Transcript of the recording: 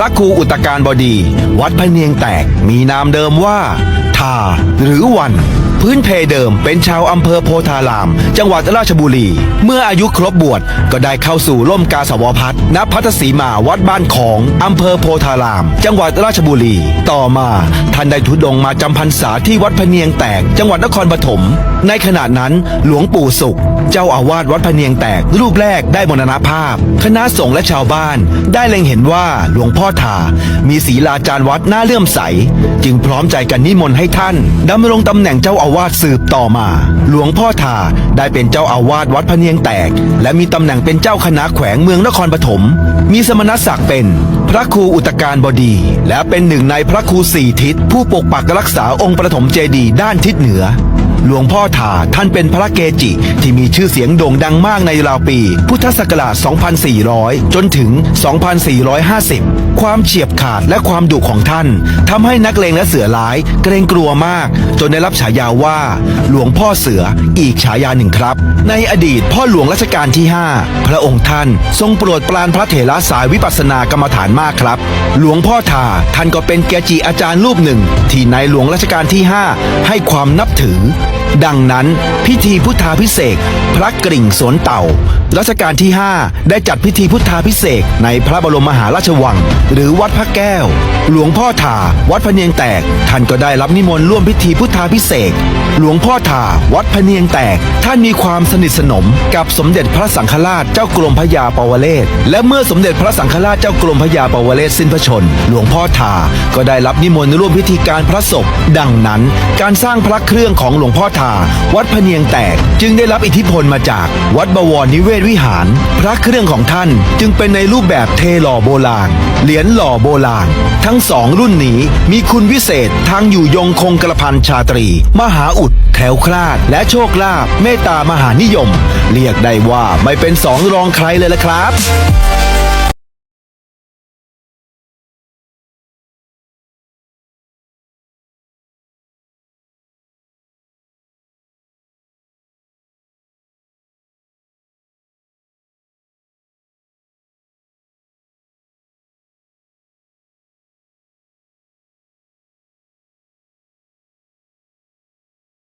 ระครูอุตการบดี วัดพะเนียงแตกมีนามเดิมว่า ทา หรือวัน พื้นเพเดิมเป็นชาวอำเภอโพธาราม จังหวัดราชบุรี เมื่ออายุครบบวชก็ได้เข้าสู่ร่มกาสาวพัฒณพัทสีมาวัดบ้านของอำเภอโพธาราม จังหวัดราชบุรี ต่อมาท่านได้ทุดงมาจำพรรษาที่วัดพะเนียงแตก จังหวัดนครปฐมในขณะนั้นหลวงปู่สุขเจ้าอาวาสวัดพะเนียงแตกรูปแรกได้มรณภาพ คณะสงฆ์และชาวบ้าน ได้เล็งเห็นว่าหลวงพ่อทา มีศีลาจารย์วัดน่าเลื่อมใส จึงพร้อมใจกันนิมนต์ให้ท่านดำรงตำแหน่งเจ้าอาวาสสืบต่อมา หลวงพ่อทาได้เป็นเจ้าอาวาสวัดพะเนียงแตก และมีตำแหน่งเป็นเจ้าคณะแขวงเมืองนครปฐมมีสมณศักดิ์เป็น พระครูอุตการบดี และเป็นหนึ่งในพระครูสี่ทิศผู้ปกปักรักษาองค์ประถมเจดีย์ด้านทิศเหนือ หลวงพ่อถาท่านเป็นพระเกจิ ที่มีชื่อเสียงโด่งดังมากในราวปี พุทธศักราช 2400 จนถึง 2450 ความเฉียบขาดและความดุของท่านทำให้นักเลงและเสือร้ายเกรงกลัวมาก จนได้รับฉายาว่า หลวงพ่อเสืออีกฉายาหนึ่งครับ ในอดีตพ่อหลวงรัชกาลที่ 5 พระองค์ท่านทรงโปรดปรานพระเถระสายวิปัสสนากรรมฐานมากครับ หลวงพ่อทาท่านก็เป็นเกจิอาจารย์รูปหนึ่ง ที่ในหลวงรัชกาลที่ 5 ให้ความนับถือ ดังนั้น พิธีพุทธาพิเศษพระกริ่งสวนเต่า รัชกาลที่ 5 ได้จัดพิธีพุทธาพิเศษในพระบรมมหาราชวัง หรือวัดพระแก้ว หลวงพ่อทาวัดพะเนียงแตก ท่านก็ได้รับนิมนต์ร่วมพิธีพุทธาพิเศษหลวงพ่อทาวัดพะเนียงแตก ท่านมีความสนิทสนมกับสมเด็จพระสังฆราชเจ้ากรมพระยาปวเรศ และเมื่อสมเด็จพระสังฆราชเจ้ากรมพระยาปวเรศสิ้นพระชน หลวงพ่อทาก็ได้รับนิมนต์ร่วมพิธีการพระศพ ดังนั้น การสร้างพระเครื่องของหลวงพ่อทาวัดพะเนียงงแตก จึงได้รับอิทธิพลมาจากวัดบวรนิเวศวิหาร พระเครื่องของท่านจึงเป็นในรูปแบบเทหล่อโบราณเหรียญหล่อโบราณทั้งสองรุ่นนี้มีคุณวิเศษทางอยู่ยงคงกระพันชาตรี มหาอุดแคล้วคลาด และโชคลาภเมตตามหานิยม เรียกได้ว่าไม่เป็นสองรองใครเลยละครับ